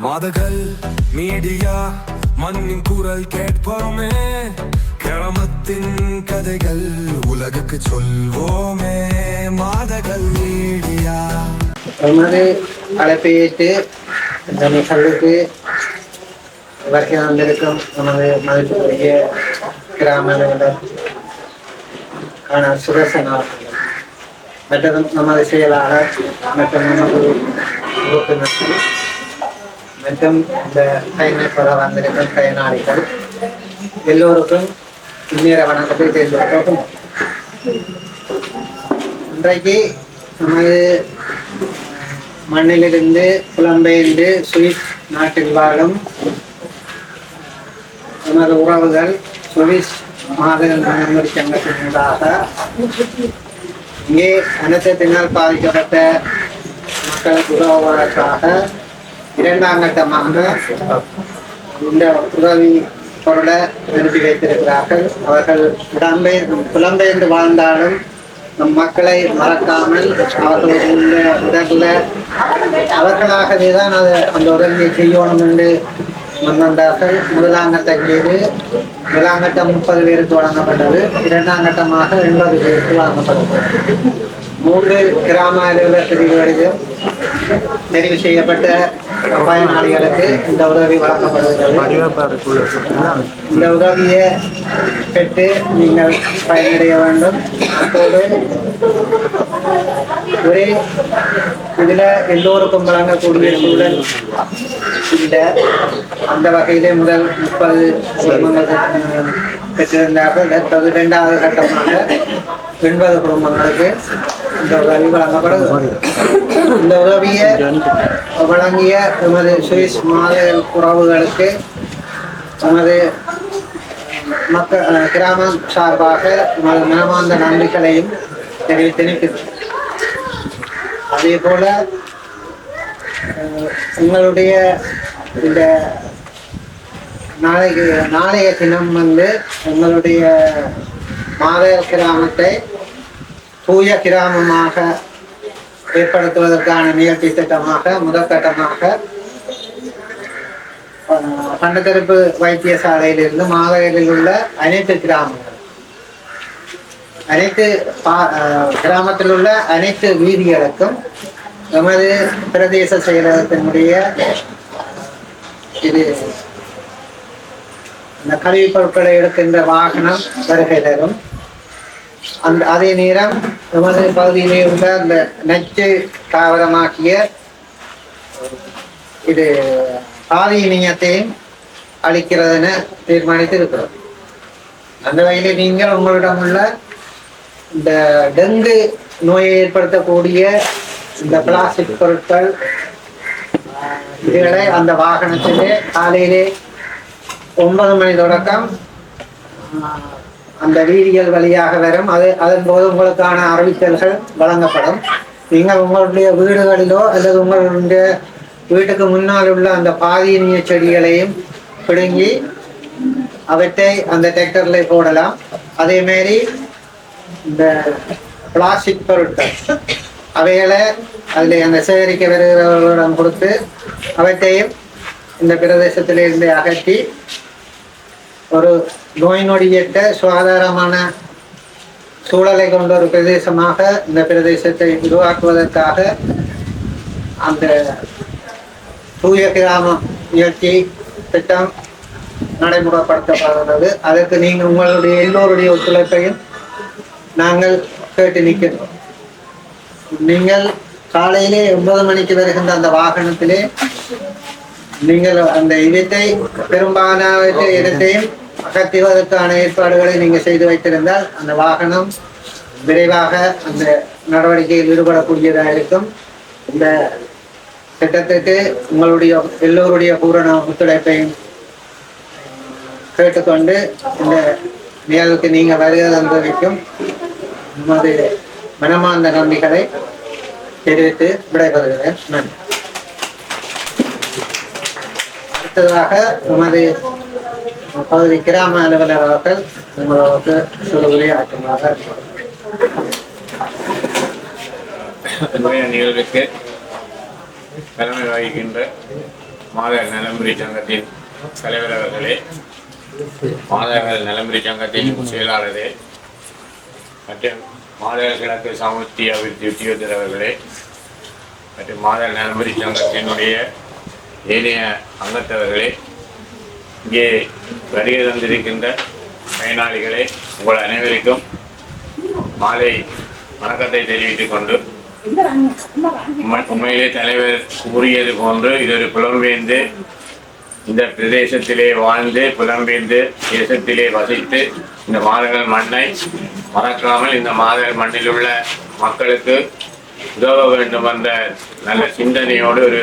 மாதகள் media மண்ணின் குரல் கேட்போமே. கிராமத்தின் கதைகள் உலகுக்கு சொல்வோமே. மாதகள் மீடியா. நமது அழைப்பையிட்டு ஏற்று இந்த நிகழ்வுக்கு வருகை வந்திருக்கும் நமது மதிப்புக்குரிய கிராம நிறுவனர் ஆன சுரசன் அவர்கள். மற்றும் நமது செயலாளர் மற்றும் நமது உறுப்பினர்கள் மற்றும் இந்த பயணப்பட வந்திருக்கும் பயனாளிகள் எல்லோருக்கும் இந்நேர வணக்கத்தை தெரிவிக்கிறோம் இன்றைக்கு நமது மண்ணிலிருந்து புலம்பெயர்ந்து சுவிஸ் நாட்டில் வாழும் நமது உறவுகள் சுவிஸ் மாதங்கள் நன்முறை சங்கத்தினூடாக இங்கே அனர்த்தத்தினால் பாதிக்கப்பட்ட மக்களுக்கு உதவுவதற்காக இரண்டாம் கட்டமாக இந்த உதவி பொருளை அனுப்பி வைத்திருக்கிறார்கள். அவர்கள் இடம்பெயர் புலம்பெயர்ந்து வாழ்ந்தாலும் நம் மக்களை மறக்காமல் அவர்களுடைய இடத்துல அவர்களாகவே தான் அது அந்த உதவியை செய்யணும் என்று முன்வந்தார்கள். முதலாம் மீது முதலாம் கட்டம் முப்பது பேருக்கு வழங்கப்பட்டது. இரண்டாம் கட்டமாக எண்பது பேருக்கு வழங்கப்பட்டது. மூன்று கிராம அலுவலர் பிரிவுகளிலும் தெரிவு செய்யப்பட்ட பயனாளிகளுக்கு இந்த உதவி வழங்கப்படுகிறது. இந்த உதவியை பெற்று நீங்கள் பயனடைய வேண்டும். அப்போது ஒரே இதுல எல்லோருக்கும் வழங்கக்கூடிய சூழல் இல்லை அந்த வகையிலே முதல் முப்பது குடும்பங்கள் பெற்றிருந்தார்கள். தற்போது இரண்டாவது கட்டமாக எண்பது குடும்பங்களுக்கு இந்த உதவி வழங்கப்படுகிறது. இந்த உதவியை வழங்கிய எமது சுவிஸ் மாத உறவுகளுக்கு எமது மக்கள் கிராமம் சார்பாக எமது மனமார்ந்த நன்றிகளையும் தெரிவித்து அதே போல உங்களுடைய இந்த நாளைக்கு நாளைய தினம் வந்து உங்களுடைய மாத கிராமத்தை தூய கிராமமாக ஏற்படுத்துவதற்கான நிகழ்ச்சி திட்டமாக முதற்கட்டமாக பண்டத்தரப்பு வைத்தியசாலையிலிருந்து மாதகளில் உள்ள அனைத்து கிராமங்கள் அனைத்து கிராமத்தில் உள்ள அனைத்து வீதிகளுக்கும் எமது பிரதேச செயலகத்தினுடைய இது இந்த கழிவுப் பொருட்களை எடுக்கின்ற வாகனம் வருகை தரும். அந்த அதே நேரம் நமது பகுதியிலே உள்ள அந்த நச்சு தாவரமாக்கிய இது பாதி இணையத்தையும் அளிக்கிறதென தீர்மானித்து இருக்கிறோம் அந்த வகையில் நீங்கள் உங்களிடம் உள்ள இந்த டெங்கு நோயை ஏற்படுத்தக்கூடிய இந்த பிளாஸ்டிக் பொருட்கள் இதுகளை அந்த வாகனத்திலே காலையிலே ஒன்பது மணி தொடக்கம் அந்த வீடியல் வழியாக வரும். அது அதன் போது உங்களுக்கான அறிவித்தல்கள் வழங்கப்படும். நீங்கள் உங்களுடைய வீடுகளிலோ அல்லது உங்களுடைய வீட்டுக்கு முன்னால் உள்ள அந்த பாதியினிய செடிகளையும் பிடுங்கி அவற்றை அந்த டிராக்டர்ல போடலாம். அதே மாதிரி இந்த பிளாஸ்டிக் பொருட்கள் அவைகளை அதில் அந்த சேகரிக்க வருகிறவர்களிடம் கொடுத்து அவற்றையும் இந்த பிரதேசத்திலிருந்து அகற்றி ஒரு நோய் நொடியற்ற சுகாதாரமான சூழலை கொண்ட ஒரு பிரதேசமாக இந்த பிரதேசத்தை உருவாக்குவதற்காக அந்த தூய கிராமம் முயற்சி திட்டம் நடைமுறைப்படுத்தப்படுகிறது அதற்கு நீங்கள் உங்களுடைய எல்லோருடைய ஒத்துழைப்பையும் நாங்கள் கேட்டு நிற்கிறோம் நீங்கள் காலையிலே ஒன்பது மணிக்கு வருகின்ற அந்த வாகனத்திலே நீங்கள் அந்த இடத்தை பெரும்பாலான இடத்தையும் அகற்றுவதற்கான ஏற்பாடுகளை நீங்கள் செய்து வைத்திருந்தால் அந்த வாகனம் விரைவாக அந்த நடவடிக்கையில் ஈடுபடக்கூடியதாக இருக்கும். இந்த திட்டத்திற்கு உங்களுடைய எல்லோருடைய பூரண ஒத்துழைப்பையும் கேட்டுக்கொண்டு இந்த நிகழ்வுக்கு நீங்கள் வருகை தந்தமைக்கும் நமது மனமார்ந்த நன்றிகளை தெரிவித்து விடைபெறுகிறேன். நன்றி. அடுத்ததாக நமது பகுதி கிராம அலுவலர் அவர்கள் உங்களுக்கு சொல்லுவதை ஆக்கமாக நிகழ்வுக்கு தலைமை வகிக்கின்ற மாத நலம்புரி சங்கத்தின் தலைவர் அவர்களே மாதர்கள் நலம்புரி சங்கத்தின் செயலாளரே மற்றும் மாதர் கிழக்கு சமூர்த்தி அபிவிருத்தி உத்தியோகத்தர் அவர்களே மற்றும் மாதர் நலம்புரி சங்கத்தினுடைய ஏனைய அங்கத்தவர்களே இங்கே வருகை தந்திருக்கின்ற பயனாளிகளே உங்கள் அனைவருக்கும் மாலை வணக்கத்தை தெரிவித்துக் கொண்டு உண்மையிலே தலைவர் கூறியது போன்று இது ஒரு புலம்பெயர்ந்து இந்த பிரதேசத்திலே வாழ்ந்து புலம்பெயர்ந்து தேசத்திலே வசித்து இந்த மாதங்கள் மண்ணை மறக்காமல் இந்த மாதங்கள் மண்ணில் உள்ள மக்களுக்கு உதவ வேண்டும் என்ற நல்ல சிந்தனையோடு ஒரு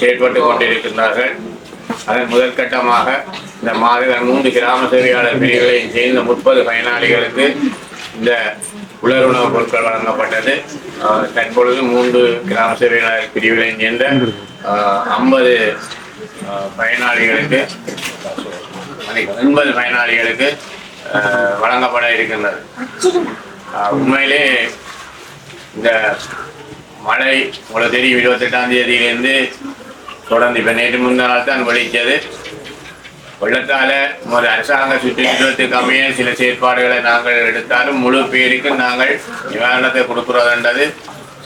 செயற்பட்டு கொண்டிருக்கின்றார்கள். அதன் முதல் கட்டமாக இந்த மாதங்கள் மூன்று கிராம சேவையாளர் பிரிவுகளை சேர்ந்த முப்பது பயனாளிகளுக்கு இந்த உலர் உணவுப் பொருட்கள் வழங்கப்பட்டது. ஆஹ் தற்பொழுது மூன்று கிராம சேவையாளர் பிரிவுகளையும் சேர்ந்த ஐம்பது பயனாளிகளுக்கு எண்பது பயனாளிகளுக்கு வழங்கப்பட இருக்கின்றது. உண்மையிலே இந்த மழை உங்களுக்கு தெரியும் இருபத்தெட்டாம் தேதியிலிருந்து தொடர்ந்து இப்போ நேற்று முந்தின தான் வெளிச்சது வெள்ளத்தால ஒரு அரசாங்க சுற்றுச்சூழலுக்கு அமைய சில செயற்பாடுகளை நாங்கள் எடுத்தாலும் முழு பேருக்கும் நாங்கள் நிவாரணத்தை கொடுக்கிறதுன்றது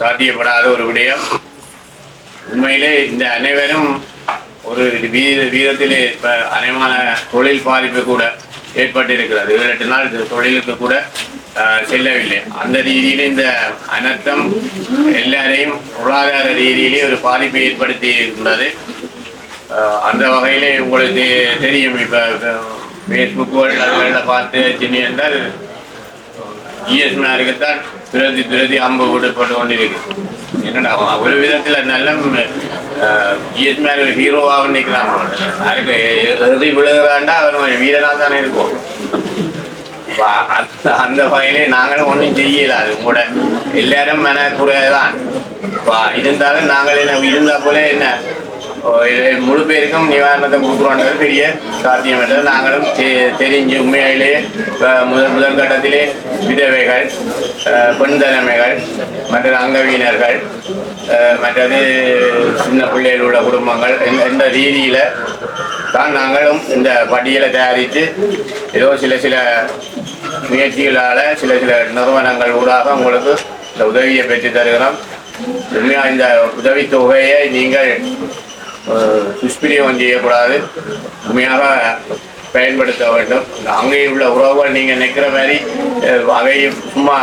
சாத்தியப்படாத ஒரு விடயம். உண்மையிலே இந்த அனைவரும் ஒரு வீத வீதத்திலே இப்ப அனைமான தொழில் பாதிப்பு கூட ஏற்பட்டிருக்கிறது. ஏழு எட்டு நாள் இந்த தொழிலுக்கு கூட செல்லவில்லை. அந்த ரீதியில் இந்த அனர்த்தம் எல்லாரையும் பொருளாதார ரீதியிலே ஒரு பாதிப்பை ஏற்படுத்தி இருக்கின்றது. ஆஹ், அந்த வகையிலே உங்களுக்கு தெரியும். இப்போ ஃபேஸ்புக்குகள் அதுகளில் பார்த்து சின்ன என்றால் இஎஸ்மாருக்குத்தான் துரதி துரதி அம்பு விடப்பட்டு கொண்டிருக்கு என்னடா ஒரு விதத்தில் நல்ல இஎஸ்மார் ஒரு ஹீரோவாக நிற்கிறான். அதுக்கு எழுதி விழுகிறாண்டா அவன் வீரனாக தானே இருக்கும். அந்த அந்த வகையிலே நாங்களும் ஒன்றும் செய்யல. அது கூட எல்லாரும் மன குறைதான் இருந்தாலும் நாங்கள் என்ன இருந்தா போல என்ன? முழு பேருக்கும் நிவாரணத்தை கொடுக்குறோன்றது பெரிய சாத்தியம் என்றது நாங்களும் தெ- தெரிஞ்சு உண்மையிலேயே முதல் முதல் கட்டத்திலே விதவைகள் பெண் தலைமைகள் மற்ற அங்கவீனர்கள் மற்றது சின்ன பிள்ளைகளோட குடும்பங்கள் எந்த இந்த ரீதியில் தான் நாங்களும் இந்த பட்டியலை தயாரித்து ஏதோ சில சில முயற்சிகளால் சில சில நிறுவனங்கள் ஊடாக உங்களுக்கு இந்த உதவியை பெற்று தருகிறோம். உண்மையாக இந்த உதவித்தொகையை நீங்கள் துஷ்பிரியம் செய்யக்கூடாது. உண்மையாக பயன்படுத்த வேண்டும். அங்கே உள்ள உறவுகள் நீங்கள் நிற்கிற மாதிரி அவையும் சும்மா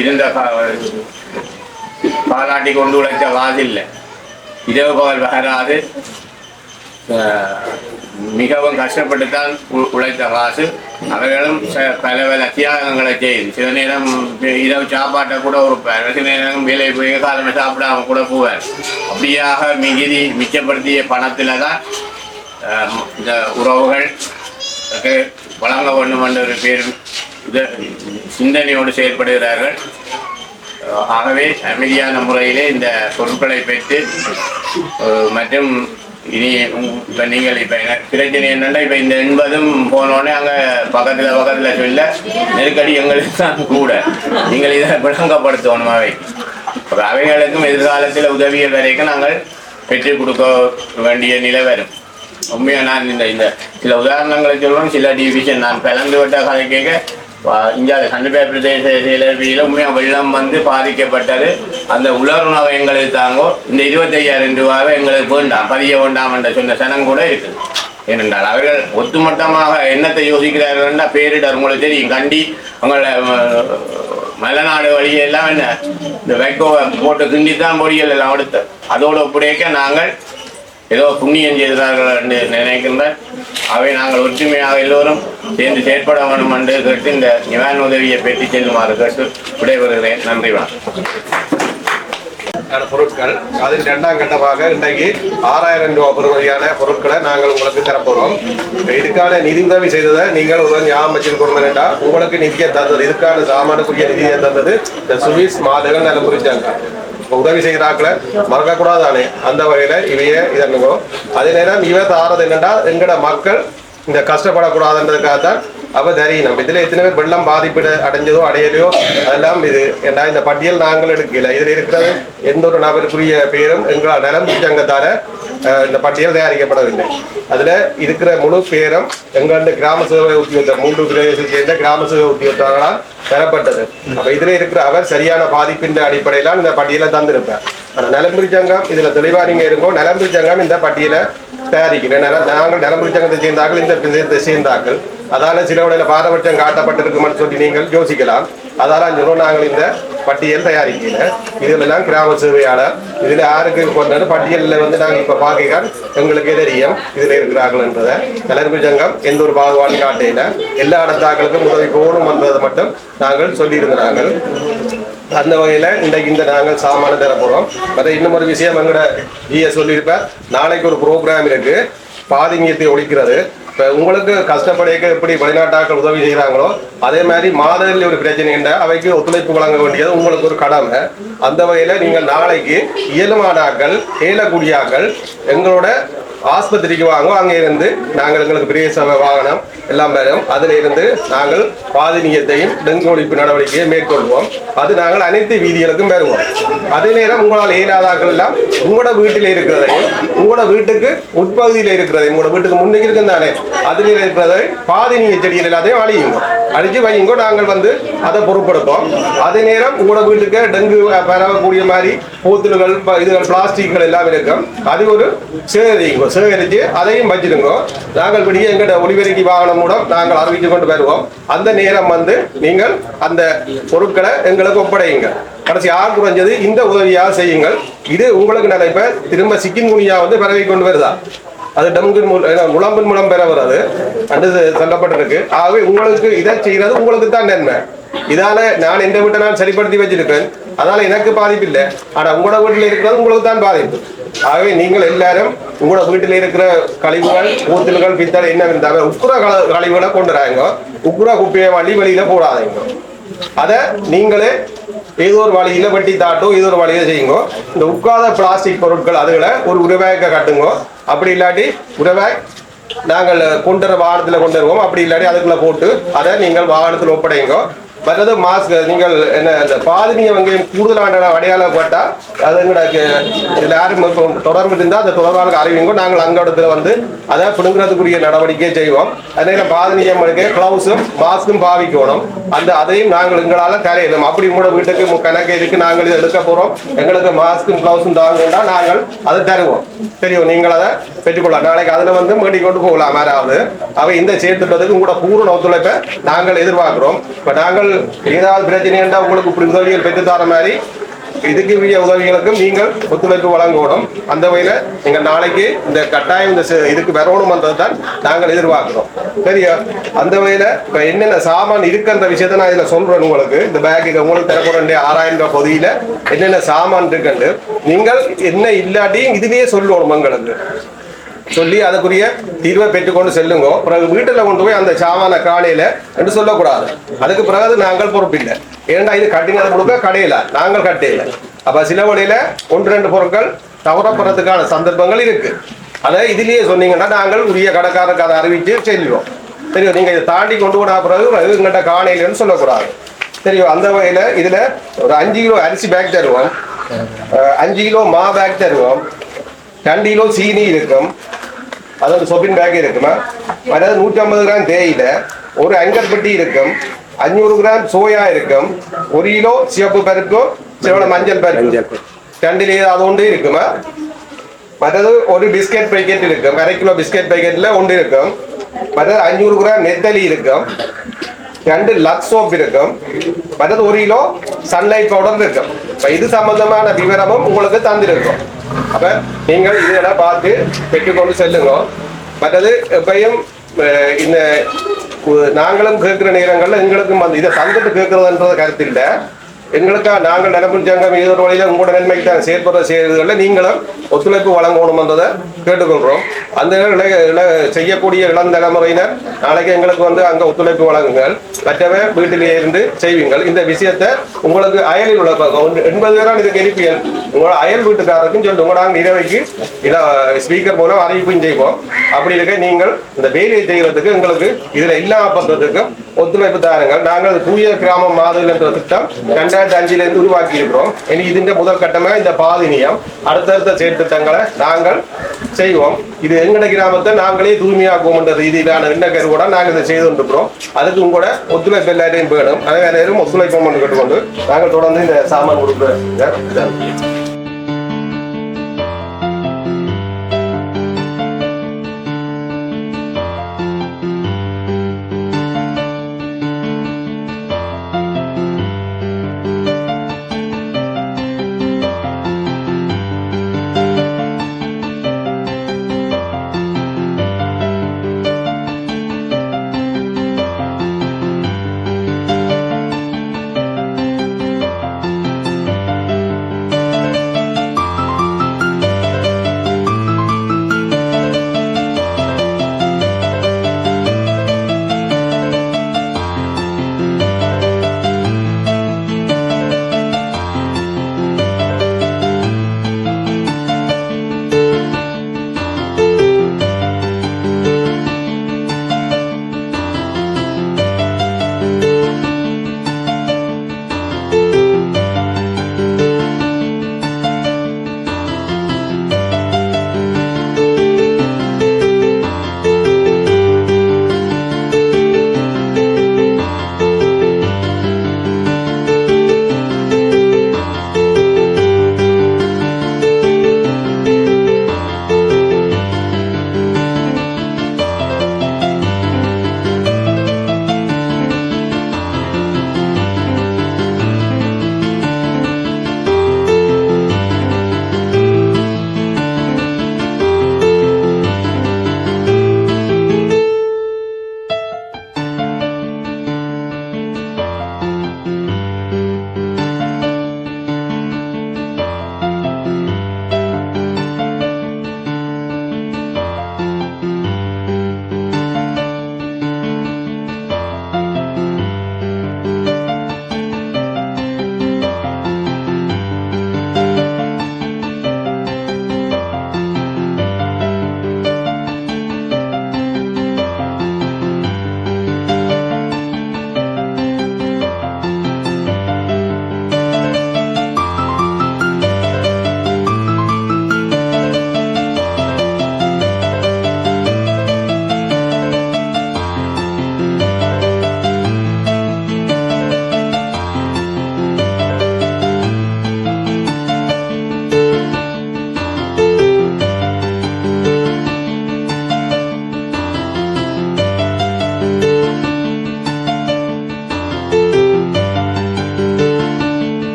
இருந்த பாலாட்டி கொண்டு உழைச்ச காது இல்லை இரவு பகல் வராது மிகவும் கஷ்டப்பட்டுத்தான் உழைத்த காசு அவர்களும் பல பல தியாகங்களை செய்து சில நேரம் இரவு சாப்பாட்டை கூட கொடுப்பார் சில நேரம் வேலை போய் காலமே சாப்பிடாம கூட போவார் அப்படியாக மிகுதி மிச்சப்படுத்திய பணத்தில் தான் இந்த உறவுகள் வழங்க வேண்டும் என்ற ஒரு பேர் இத- சிந்தனையோடு செயல்படுகிறார்கள் ஆகவே அமைதியான முறையிலே இந்த பொருட்களை பெற்று மற்றும் இனி இப்போ நீங்கள் இப்போ பிரச்சனை என்னென்னா இப்போ இந்த எண்பதும் போனோடனே அங்கே பக்கத்தில் பக்கத்தில் சொல்ல நெருக்கடி எங்களுக்கு தான் கூட. நீங்கள் இதை விளங்கப்படுத்தணும் அவை அவைகளுக்கும் எதிர்காலத்தில் உதவிய வரைக்கும் நாங்கள் பெற்றுக் கொடுக்க வேண்டிய நிலை வரும். உண்மையாக நான் இந்த இந்த சில உதாரணங்களை சொல்லுவேன் சில டிவிஷன் நான் பிளந்து விட்ட கதை கேட்க இந்தியாவில் சண்டபேர் பிரதேச உண்மையாக வெள்ளம் வந்து பாதிக்கப்பட்டது. அந்த உலருணவை எங்களுக்கு தாங்கோ இந்த இருபத்தையாயிரம் ரூபாவை எங்களுக்கு வேண்டாம் பதிய வேண்டாம் என்ற சொன்ன சனம் கூட இருக்குது. ஏனென்றால் அவர்கள் ஒட்டுமொத்தமாக என்னத்தை யோசிக்கிறார்கள் என்றால் பேரிடர் உங்களுக்கு தெரியும் கண்டி அவங்கள மலைநாடு வழியெல்லாம் என்ன இந்த வைக்கோவை போட்டு கிண்டி தான் பொடிகள் எல்லாம் அடுத்து அதோடு ஒப்படைக்க நாங்கள் ஏதோ புண்ணியம் செய்தார்கள் என்று நினைக்கின்ற அவை நாங்கள் ஒற்றுமையாக எல்லோரும் சேர்ந்து செயற்பட வேண்டும் என்று கேட்டு இந்த நிவாரண உதவியை பெற்றுச் செல்லுமாறு கேட்டு விடைபெறுகிறேன். நன்றி வணக்கம். பொருட்கள். அதில் இரண்டாம் கட்டமாக இன்றைக்கு ஆறாயிரம் ரூபாய் பெறுமதியான பொருட்களை நாங்கள் உங்களுக்கு தரப்போகிறோம் இதுக்கான நிதி உதவி செய்ததை நீங்கள் ஒரு ஞாபகம் வச்சிருக்கணும் என்றால் உங்களுக்கு நிதியை தந்தது. இதுக்கான சாமானுக்குரிய நிதியை தந்தது. இந்த சுவிஸ் மாதங்கள் நல்ல புரிஞ்சாங்க உதவி செய்கிறாக்களை மறக்கக்கூடாதானே? அந்த வகையில இவைய இதனுங்கோ அதே நேரம் இவ தாரது என்னென்னா எங்கட மக்கள் இந்த கஷ்டப்படக்கூடாதுன்றதுக்காக தான் அப்ப தெரியணும் இதுல எத்தனை பேர் வெள்ளம் பாதிப்பு அடைஞ்சதோ அடையலையோ அதெல்லாம் இது ஏன்னா இந்த பட்டியல் நாங்கள் எடுக்கல. இதுல இருக்கிறது எந்த ஒரு நபருக்குரிய பேரும் எங்களால் நலம் சங்கத்தால அஹ், இந்த பட்டியல் தயாரிக்கப்படவில்லை. அதுல இருக்கிற முழு பேரும் எங்களது கிராம சேவை உத்தியோகத்தர் மூன்று பிரதேசத்தை சேர்ந்த கிராம சேவை உத்தியோகத்தர்களால் பெறப்பட்டது. அப்ப இதுல இருக்கிற அவர் சரியான பாதிப்பின் அடிப்படையில இந்த பட்டியலை தந்திருப்பார். ஆனா நலம்புரி சங்கம் இதுல தெளிவா நீங்க இருக்கோ நலம்புரி சங்கம் இந்த பட்டியலை தயாரிக்கிறேன் நாங்கள் நலம்புரி சங்கத்தை சேர்ந்தார்கள் இந்த பிரதேசத்தை சேர்ந்தார்கள். அதால சில உடையில பாரபட்சம் காட்டப்பட்டிருக்கும்னு சொல்லி நீங்கள் யோசிக்கலாம். அதால சொல்லுவோம் நாங்கள் இந்த பட்டியல் தயாரிக்கல. இதுல எல்லாம் கிராம சேவையாளர். இதுல யாருக்கு கொண்டாடு பட்டியலில் வந்து நாங்கள் இப்ப பார்க்க எங்களுக்கே தெரியும். இதுல இருக்கிறார்கள் என்றதை நலம்புரி சங்கம் எந்த ஒரு பாகுபாடு காட்டையில எல்லா இடத்தாக்களுக்கும் உதவி போகணும் என்பதை மட்டும் நாங்கள் சொல்லியிருக்கிறார்கள். அந்த வகையில இன்றைக்கு இந்த நாங்கள் சாமான தர மற்ற இன்னும் ஒரு விஷயம் எங்கட ஜிஎ சொல்லியிருப்பார். நாளைக்கு ஒரு ப்ரோக்ராம் இருக்கு. பாதிமியத்தை ஒழிக்கிறது. இப்போ உங்களுக்கு கஷ்டப்படையக்கு எப்படி வெளிநாட்டாக்கள் உதவி செய்கிறாங்களோ அதே மாதிரி மாதத்தில் ஒரு பிரச்சனை என்ற அவைக்கு ஒத்துழைப்பு வழங்க வேண்டியது உங்களுக்கு ஒரு கடமை. அந்த வகையில் நீங்கள் நாளைக்கு இயலுமானாக்கள் ஏலக்குடியாக்கள் எங்களோட ஆஸ்பத்திரிக்கு வாங்குவோம். அங்கே இருந்து நாங்கள் எங்களுக்கு பெரிய சபை வாகனம் எல்லாம் வரும் அதில் இருந்து நாங்கள் பாதினியத்தையும் டெங்கு ஒழிப்பு நடவடிக்கையை மேற்கொள்வோம். அது நாங்கள் அனைத்து வீதிகளுக்கும் பெறுவோம் அதே நேரம் உங்களால் இயலாதாக்கள் எல்லாம் உங்களோட வீட்டில் இருக்கிறதையும் உங்களோட வீட்டுக்கு உட்பகுதியில் இருக்கிறதையும் உங்களோட வீட்டுக்கு முன்னுக்கு இருக்கும் தானே அதில் இருக்கிறதை பாதினிய செடிகள் எல்லாத்தையும் அழியுங்க. அழிச்சு வையுங்க நாங்கள் வந்து அதை பொறுப்பெடுப்போம் அதே நேரம் உங்களோட வீட்டுக்கு டெங்கு பரவக்கூடிய மாதிரி பூத்துலுகள் ப- இதுகள் பிளாஸ்டிக்கள் எல்லாம் இருக்கும். அது ஒரு சேகரிங்க சேகரித்து அதையும் வச்சிருங்க நாங்கள் விடிய எங்கள்ட ஒளிபெருக்கி வாகனம் மூலம் நாங்கள் அறிவித்து கொண்டு வருவோம். அந்த நேரம் வந்து நீங்கள் அந்த பொருட்களை எங்களுக்கு ஒப்படையுங்க கடைசி யார் குறைஞ்சது இந்த உதவியாக செய்யுங்கள். இது உங்களுக்கு நினைப்ப திரும்ப சிக்கின் குனியா வந்து பரவி கொண்டு வருதா? அது டம்கின் மூலம் முழம்பின் மூலம் பெற வராது. அது சொல்லப்பட்டிருக்கு. ஆகவே உங்களுக்கு இதை செய்யறது உங்களுக்கு தான் நன்மை. இதால நான் எந்த வீட்டை நான் சரிப்படுத்தி வச்சிருக்கேன்? அதனால எனக்கு பாதிப்பு இல்லை ஆனா உங்களோட வீட்டில் இருக்கிறது உங்களுக்கு தான் பாதிப்பு. ஆகவே நீங்கள் எல்லாரும் உங்களோட வீட்டில் இருக்கிற கழிவுகள் ஊத்தல்கள் பித்தளை என்ன இருந்தாலும் உக்குற கல- கழிவுகளை கொண்டு வராங்க. உக்குற குப்பையை வழி வெளியில போடாதீங்க. அதை நீங்களே ஏதோ ஒரு வழியில வெட்டி தாட்டோ ஏதோ ஒரு வழியில செய்யுங்க. இந்த உட்காத பிளாஸ்டிக் பொருட்கள் அதுகளை ஒரு உரவேக்க கட்டுங்க. அப்படி இல்லாட்டி உரவேக் நாங்கள் கொண்டு வர வாகனத்தில் கொண்டு வருவோம். அப்படி இல்லாட்டி அதுக்குள்ள போட்டு அதை நீங்கள் வாகனத்தில் ஒப்படைங்க மற்றது மாஸ்க் uh, நீங்கள் என்ன இந்த பாதினிய வங்கியம் கூடுதலான அடையாளம் அது எங்களுக்கு இதில் யாரும் இப்போ தொடர்பு இருந்தால் அந்த தொடர்பாளருக்கு அறிவிங்க நாங்கள் அங்கே இடத்துல வந்து அதை பிடுங்குறதுக்குரிய நடவடிக்கை செய்வோம். அதே பாதினியம் க்ளவுஸும் மாஸ்க்கும் பாவிக்கணும். அந்த அதையும் நாங்கள் எங்களால் தரையிடும் அப்படி உங்களோட வீட்டுக்கு கணக்கு இருக்கு நாங்கள் இதை எடுக்க போகிறோம் எங்களுக்கு மாஸ்க்கும் க்ளவுஸும் தாங்கன்னா நாங்கள் அதை தருவோம். தெரியும் நீங்கள் அதை பெற்றுக்கொள்ளலாம். நாளைக்கு அதில் வந்து மேடி கொண்டு போகலாம் யாராவது. அவை இந்த சேர்த்துட்டதுக்கு உங்களோட பூர்ண ஒத்துழைப்பை நாங்கள் எதிர்பார்க்கிறோம். இப்போ நாங்கள் ஏதாவது பிரச்சனை என்றால் உங்களுக்கு இப்படி உதவிகள் பெற்று தர மாதிரி இதுக்கு உரிய உதவிகளுக்கும் நீங்கள் ஒத்துழைப்பு வழங்கணும். அந்த வகையில் நீங்கள் நாளைக்கு இந்த கட்டாயம் இந்த இதுக்கு வரணுமன்றது தான் நாங்கள் எதிர்பார்க்கிறோம். சரியா? அந்த வகையில் இப்போ என்னென்ன சாமான் இருக்குன்ற விஷயத்த நான் இதில் சொல்றேன் உங்களுக்கு. இந்த பேக்கு உங்களுக்கு தரப்போற ஆறாயிரம் ரூபாய் பகுதியில் என்னென்ன சாமான் இருக்குன்னு நீங்கள் என்ன இல்லாட்டியும் இதுவே சொல்லணும் எங்களுக்கு. சொல்லி அதுக்குரிய தீர்வை பெற்றுக்கொண்டு செல்லுங்க. பிறகு வீட்டில் கொண்டு போய் அந்த சாமான காலையில என்று சொல்லக்கூடாது. அதுக்கு பிறகு நாங்கள் பொறுப்பில்லை. ஏன்னா இது கட்டினதை கொடுக்க கடையில. நாங்கள் கட்டையில அப்ப சில வழியில ஒன்று ரெண்டு பொருட்கள் தவறப்படுறதுக்கான சந்தர்ப்பங்கள் இருக்கு. அதை இதுலயே சொன்னீங்கன்னா நாங்கள் உரிய கடைக்காரருக்கு அதை அறிவிச்சு செல்வோம். தெரியும்? நீங்க இதை தாண்டி கொண்டு போன பிறகு எங்கள்கிட்ட எங்கிட்ட காணையிலன்னு சொல்லக்கூடாது. தெரியும்? அந்த வகையில இதுல ஒரு அஞ்சு கிலோ அரிசி பேக் தருவோம். அஞ்சு கிலோ மா பேக் தருவோம். ரெண்டு கிலோ சீனி இருக்கும். அதாவது சொப்பின் பேக் இருக்குமா? அதாவது நூற்றி ஐம்பது கிராம் தேயில ஒரு அங்கற்பட்டி இருக்கும். அஞ்சூறு கிராம் சோயா இருக்கும். ஒரு கிலோ சிவப்பு பருக்கும் சிவன மஞ்சள். பருப்பு. ரெண்டுல ஏதாவது ஒன்று இருக்குமா? மற்றது ஒரு பிஸ்கெட் பேக்கெட் இருக்கும். அரை கிலோ பிஸ்கெட் பேக்கெட்ல ஒன்று இருக்கும். மற்றது அஞ்சூறு கிராம் நெத்தலி இருக்கும். ரெண்டு லக்ஸ் சோப் இருக்கும். மற்றது ஒரு கிலோ சன்லைட் பவுடர் இருக்கும். இப்ப இது சம்பந்தமான விவரமும் உங்களுக்கு தந்திருக்கும். அப்ப நீங்கள் இதெல்லாம் பார்த்து பெற்றுக்கொண்டு செல்லுங்க. மற்றது எப்பயும் இந்த நாங்களும் கேட்கிற நேரங்கள்ல எங்களுக்கும் அந்த இதை தந்துட்டு கேட்கறதுன்றது கருத்து இல்லை. எங்களுக்காக நாங்கள் நிலப்பு சங்கம் ஏதோ ஒரு வழியில உங்களோட நன்மைக்கு தான் செயற்படுற செய்திகளில் நீங்களும் ஒத்துழைப்பு வழங்கணும் என்பதை கேட்டுக்கொள்கிறோம். அந்த இள- செய்யக்கூடிய இளம் தலைமுறையினர் நாளைக்கு எங்களுக்கு வந்து அங்க ஒத்துழைப்பு வழங்குங்கள். மற்றவை வீட்டிலேயே இருந்து செய்வீங்கள். இந்த விஷயத்தை உங்களுக்கு அயலில் உள்ள பக்கம் எண்பது பேரான இதுக்கு எழுப்பியல் உங்களோட அயல் வீட்டுக்காரருக்கும் சொல்லி உங்களோட நிறைவைக்கு இரவைக்கு இட ஸ்பீக்கர் மூலம் அறிவிப்பும் செய்வோம். அப்படி இருக்க நீங்கள் இந்த வேலையை செய்கிறதுக்கு எங்களுக்கு இதில் இல்லாம பண்றதுக்கும் ஒத்துழைப்பு தாருங்கள். நாங்கள் தூய கிராமம் மாதிரி என்ற திட்டம் ரெண்டாயிரத்தி அஞ்சுல இருந்து உருவாக்கி இருக்கிறோம் இனி இதுன்ற முதல் கட்டமாக இந்த பாதினியம். அடுத்தடுத்த செயற்திட்டங்களை நாங்கள் செய்வோம். இது எங்கட கிராமத்தை நாங்களே தூய்மையாக்குவோம்ன்ற ரீதியிலான எண்ணக்கரு கூட நாங்கள் இதை செய்து கொண்டிருக்கிறோம். அதுக்கும் கூட ஒத்துழைப்பு எல்லாரையும் வேணும். அதே நேரம் ஒத்துழைப்போம் என்று கேட்டுக்கொண்டு நாங்கள் தொடர்ந்து இந்த சாமான் கொடுக்குற